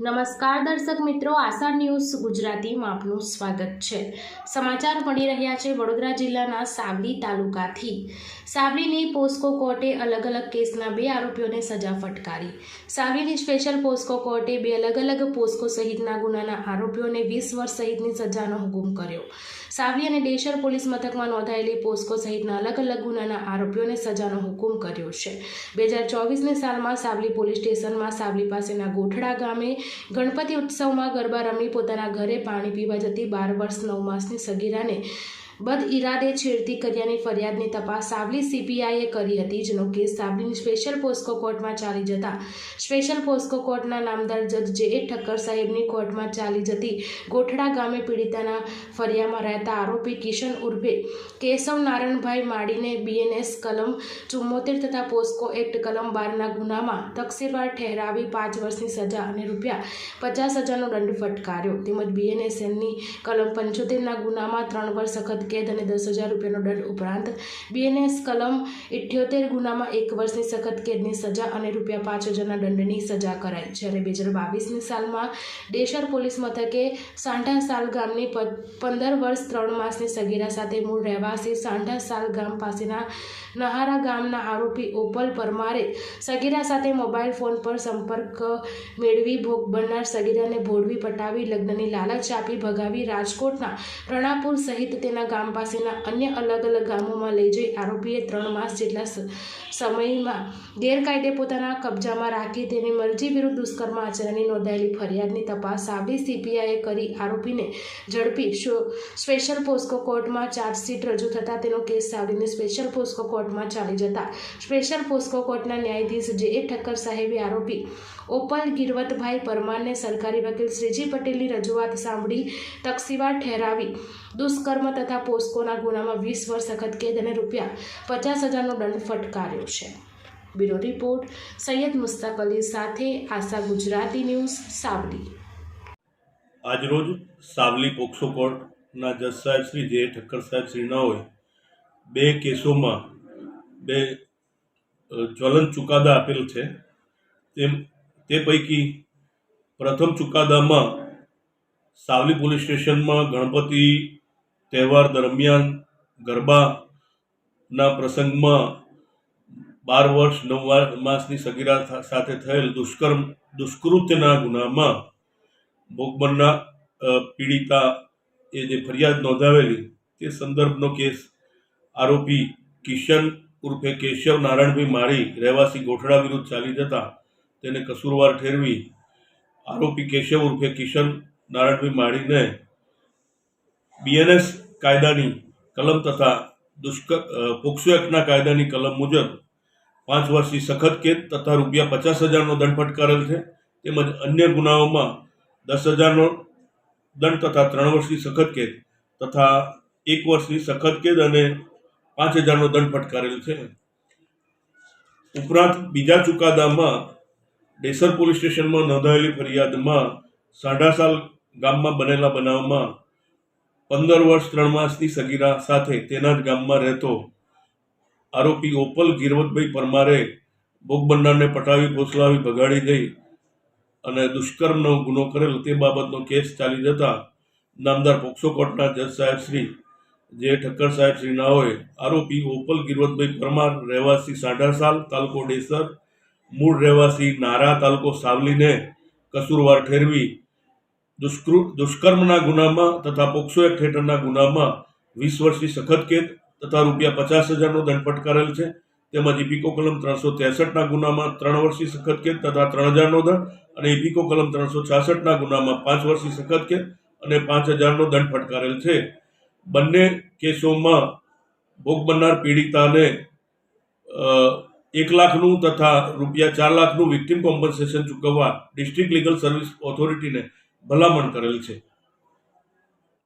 નમસ્કાર દર્શક મિત્રો, આશા ન્યૂઝ ગુજરાતીમાં આપનું સ્વાગત છે. સમાચાર મળી રહ્યા છે વડોદરા જિલ્લાના સાવલી તાલુકાથી. સાવલીની પોસ્કો કોર્ટે અલગ અલગ કેસના બે આરોપીઓને સજા ફટકારી. સાવલીની સ્પેશિયલ પોસ્કો કોર્ટે બે અલગ અલગ પોસ્કો સહિતના ગુનાના આરોપીઓને વીસ વર્ષ સહિતની સજાનો હુકમ કર્યો. સાવલી અને ડેશર પોલીસ મથકમાં નોંધાયેલી પોસ્કો સહિતના અલગ અલગ ગુનાના આરોપીઓને સજાનો હુકમ કર્યો છે. બે હજાર ચોવીસની સાલમાં સાવલી પોલીસ સ્ટેશનમાં સાવલી પાસેના ગોઠડા ગામે ગણપતિ ઉત્સવમાં ગરબા રમી પોતાના ઘરે પાણી પીવા જતી બાર વર્ષ નવ માસની સગીરાને બદ ઇરાદે છેડતી કર્યાની ફરિયાદની તપાસ સાવલી સીપીઆઈએ કરી હતી, જેનો કેસ સાવલીની સ્પેશિયલ પોસ્કો કોર્ટમાં ચાલી જતા. સ્પેશિયલ પોસ્કો કોર્ટના નામદાર જજ જે એ ઠક્કર સાહેબની કોર્ટમાં ચાલી જતી ગોઠડા ગામે પીડિતાના ફરિયામાં રહેતા આરોપી કિશન ઉર્ફે કેશવ નારાયણભાઈ માડીને બીએનએસ કલમ ચુમ્મોતેર તથા પોસ્કો એક્ટ કલમ બારના ગુનામાં તકસીરવાર ઠહેરાવી પાંચ વર્ષની સજા અને રૂપિયા પચાસ હજારનો દંડ ફટકાર્યો. તેમજ બીએનએસએલની કલમ પંચોતેરના ગુનામાં ત્રણ વર્ષ સખત કેદ અને દસ હજાર રૂપિયાનો દંડ ઉપરાંત બીએનએસ કલમ ઇઠ્યોતેર ગુનામાં એક વર્ષની સખત કેદની સજા અને રૂપિયા પાંચ હજારના દંડની સજા કરાઈ. જ્યારે બે હજાર બાવીસની સાલમાં ડેશર પોલીસ મથકે સાંઢા સાલ ગામની પંદર વર્ષ ત્રણ માસની સગીરા સાથે મૂળ રહેવાસી સાંઢા સાલ ગામ પાસેના નહારા ગામના આરોપી ઓપલ પરમારે સગીરા સાથે મોબાઈલ ફોન પર સંપર્ક મેળવી ભોગ બનનાર સગીરાને ભોળવી પટાવી લગ્નની લાલચ આપી ભગાવી રાજકોટના રણાપુર સહિત તેના ગામ પાસેના અન્ય અલગ અલગ ગામોમાં લઈ જઈ આરોપીએ ત્રણ માસ જેટલા સમયમાં ગેરકાયદે પોતાના કબજામાં રાખી તેની મરજી વિરુદ્ધ દુષ્કર્મ આચરણની નોંધાયેલી ફરિયાદની તપાસ સાવલી સીપીઆઈએ કરી આરોપીને ઝડપી સ્પેશિયલ પોસ્કો કોર્ટમાં ચાર્જશીટ રજૂ થતાં તેનો કેસ સાવલીની સ્પેશિયલ પોસ્કો કોર્ટમાં ચાલી જતા સ્પેશિયલ પોસ્કો કોર્ટના ન્યાયાધીશ જે એ ઠક્કર સાહેબે આરોપી ઓપલ ગિરવતભાઈ પરમારને સરકારી વકીલ શ્રીજી પટેલની રજૂઆત સાંભળી તકસીવાર ઠેરાવી દુષ્કર્મ તથા પોસ્કોના ગુનામાં વીસ વર્ષ સખત કેદ અને રૂપિયા પચાસ હજારનો દંડ ફટકાર્યો છે. બ્યુરો રિપોર્ટ, સૈયદ મુસ્તાક અલી સાથે આશા ગુજરાતી ન્યૂઝ, સાવલી. આજરોજ સાવલી પોક્સો કોર્ટના જજ સાહેબ શ્રી જે ઠક્કર સાહેબ શ્રીનાઓએ બે કેસોમાં બે જ્વલન ચુકાદા આપેલ છે. તેમ, તે પૈકી પ્રથમ ચુકાદામાં સાવલી પોલીસ સ્ટેશનમાં ગણપતિ તહેવાર દરમિયાન ગરબાના પ્રસંગમાં બાર વર્ષ નવ માસની સગીરા સાથે થયેલ દુષ્કર્મ, દુષ્કૃત્યના ગુનામાં ભોગ બનનાર પીડિતા એ જે ફરિયાદ નોંધાવેલી તે સંદર્ભનો કેસ આરોપી કિશન ઉર્ફે કેશવ નારાયણભાઈ માળી રહેવાસી ગોઠડા વિરુદ્ધ ચાલી જતા તેને કસૂરવાર ઠેરવી આરોપી કેશવ ઉર્ફે કિશન નારાયણભાઈ માળીને બીએનએસ કાયદાની કલમ તથા દુષ્ક પોક્સો એક્ટના કાયદાની કલમ મુજબ પાંચ વર્ષની સખત કેદ તથા રૂપિયા પચાસ હજારનો દંડ ફટકારેલ છે. તેમજ અન્ય ગુનાઓમાં દસ હજારનો દંડ તથા ત્રણ વર્ષની સખત કેદ તથા એક વર્ષની સખત કેદ અને પાંચ હજારનો દંડ ફટકારેલ છે. ઉપરાંત બીજા ચુકાદામાં ડેસર પોલીસ સ્ટેશનમાં નોંધાયેલી ફરિયાદમાં સાંઢાસાલ ગામમાં બનેલા બનાવમાં પંદર વર્ષ, ત્રણ માસની સગીરા સાથે તેના જ ગામમાં રહેતો આરોપી ઓપલ ગિરવતભાઈ પરમારે ભોગ પટાવી ફોસલાવી ભગાડી દઈ અને દુષ્કર્મનો ગુનો કરેલ તે બાબતનો કેસ ચાલી જતા નામદાર પોક્સો કોર્ટના જજ સાહેબ શ્રી જે ઠક્કર સાહેબ શ્રી નાઓએ આરોપી ઓપલ ગિરવતભાઈ પરમાર રહેવાસી સાઢાસાલ તાલુકો ડેસર, મૂળ રહેવાસી નારા તાલુકો સાવલીને કસૂરવાર ઠેરવી દુષ્કૃ, દુષ્કર્મના ગુનામાં તથા પોક્સો એક્ટ હેઠળના ગુનામાં વીસ વર્ષની સખત કેદ તથા રૂપિયા પચાસ હજારનો દંડ ફટકારેલ છે. તેમજ ઇપિકો કલમ ત્રણસો ત્રેસઠના ગુનામાં ત્રણ વર્ષની સખત કેદ તથા ત્રણ હજારનો દંડ અને ઇપિકો કલમ ત્રણસો છાસઠના ગુનામાં પાંચ વર્ષની સખત કેદ અને પાંચ હજારનો દંડ ફટકારેલ છે. બંને કેસોમાં ભોગ બનનાર પીડિતાને એક લાખનું તથા રૂપિયા ચાર લાખનું વિક્ટિમ કોમ્પન્સેશન ચૂકવવા ડિસ્ટ્રિક્ટ લીગલ સર્વિસ ઓથોરિટીને ભલામણ કરેલ છે.